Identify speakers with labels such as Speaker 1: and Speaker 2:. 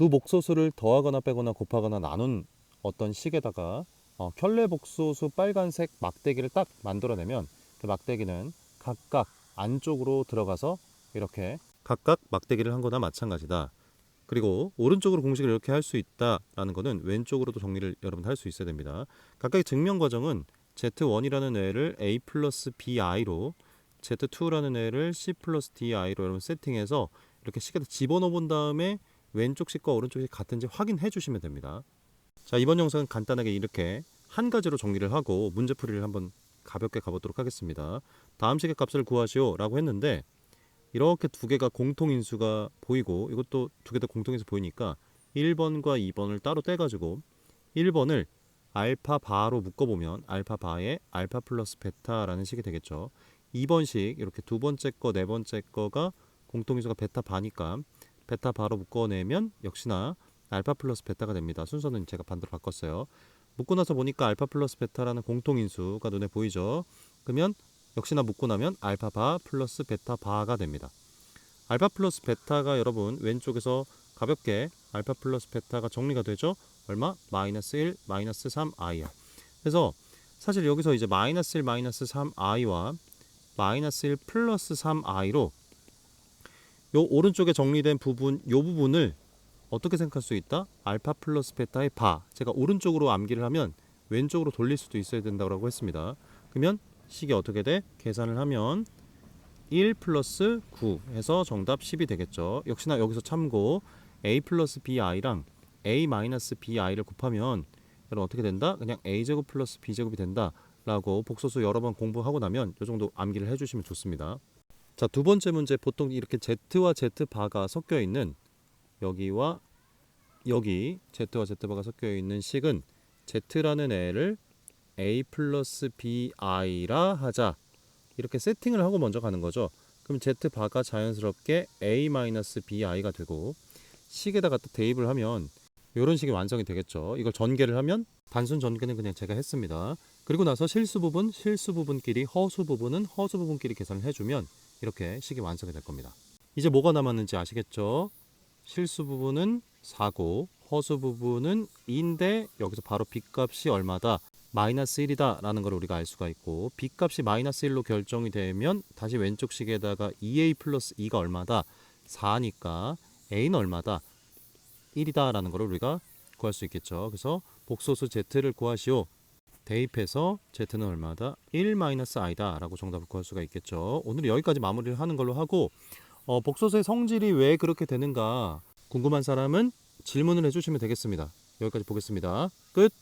Speaker 1: 두 복소수를 더하거나 빼거나 곱하거나 나눈 어떤 식에다가 어, 켤레 복소수 빨간색 막대기를 딱 만들어내면 그 막대기는 각각 안쪽으로 들어가서 이렇게 각각 막대기를 한 거나 마찬가지다. 그리고 오른쪽으로 공식을 이렇게 할 수 있다라는 거는 왼쪽으로도 정리를 여러분 할 수 있어야 됩니다. 각각의 증명 과정은 Z1이라는 애를 A 플러스 BI로 Z2라는 애를 C 플러스 DI로 여러분 세팅해서 이렇게 식에다 집어넣어 본 다음에 왼쪽 식과 오른쪽 식 같은지 확인해 주시면 됩니다. 자 이번 영상은 간단하게 이렇게 한 가지로 정리를 하고 문제풀이를 한번 가볍게 가보도록 하겠습니다. 다음 식의 값을 구하시오 라고 했는데 이렇게 두 개가 공통인수가 보이고 이것도 두 개 다 공통인수 보이니까 1번과 2번을 따로 떼가지고 1번을 알파 바로 묶어보면 알파 바에 알파 플러스 베타라는 식이 되겠죠. 2번식 이렇게 두 번째 거, 네 번째 거가 공통인수가 베타 바니까 베타 바로 묶어내면 역시나 알파 플러스 베타가 됩니다. 순서는 제가 반대로 바꿨어요. 묶고 나서 보니까 알파 플러스 베타라는 공통인수가 눈에 보이죠. 그러면 역시나 묶고 나면 알파 바 플러스 베타 바가 됩니다. 알파 플러스 베타가 여러분 왼쪽에서 가볍게 알파 플러스 베타가 정리가 되죠. 얼마? 마이너스 1, 마이너스 3i야. 그래서 사실 여기서 이제 마이너스 1, 마이너스 3i와 마이너스 1 플러스 3i로 요 오른쪽에 정리된 부분 요 부분을 어떻게 생각할 수 있다? 알파 플러스 베타의 바. 제가 오른쪽으로 암기를 하면 왼쪽으로 돌릴 수도 있어야 된다고 했습니다. 그러면 식이 어떻게 돼? 계산을 하면 1 플러스 9 해서 정답 10이 되겠죠. 역시나 여기서 참고 a 플러스 bi랑 a 마이너스 bi를 곱하면 여러분 어떻게 된다? 그냥 a 제곱 플러스 b 제곱이 된다 라고 복소수 여러 번 공부하고 나면 이 정도 암기를 해주시면 좋습니다. 자 두 번째 문제 보통 이렇게 z와 z 바가 섞여 있는 여기와 여기 z와 z 바가 섞여 있는 식은 z라는 애를 a 플러스 bi라 하자 이렇게 세팅을 하고 먼저 가는 거죠. 그럼 z 바가 자연스럽게 a 마이너스 bi가 되고 식에다가 또 대입을 하면 이런 식이 완성이 되겠죠. 이걸 전개를 하면 단순 전개는 그냥 제가 했습니다. 그리고 나서 실수 부분, 실수 부분끼리 허수 부분은 허수 부분끼리 계산을 해주면 이렇게 식이 완성이 될 겁니다. 이제 뭐가 남았는지 아시겠죠? 실수 부분은 4고 허수 부분은 2인데 여기서 바로 빚값이 얼마다? 마이너스 1이다 라는 걸 우리가 알 수가 있고 빚값이 마이너스 1로 결정이 되면 다시 왼쪽 식에다가 2a 플러스 2가 얼마다? 4니까 a는 얼마다? 1이다 라는 걸 우리가 구할 수 있겠죠. 그래서 복소수 z를 구하시오. 대입해서 z는 얼마다? 1 마이너스 i다 라고 정답을 구할 수가 있겠죠. 오늘 여기까지 마무리를 하는 걸로 하고 어, 복소수의 성질이 왜 그렇게 되는가 궁금한 사람은 질문을 해주시면 되겠습니다. 여기까지 보겠습니다. 끝.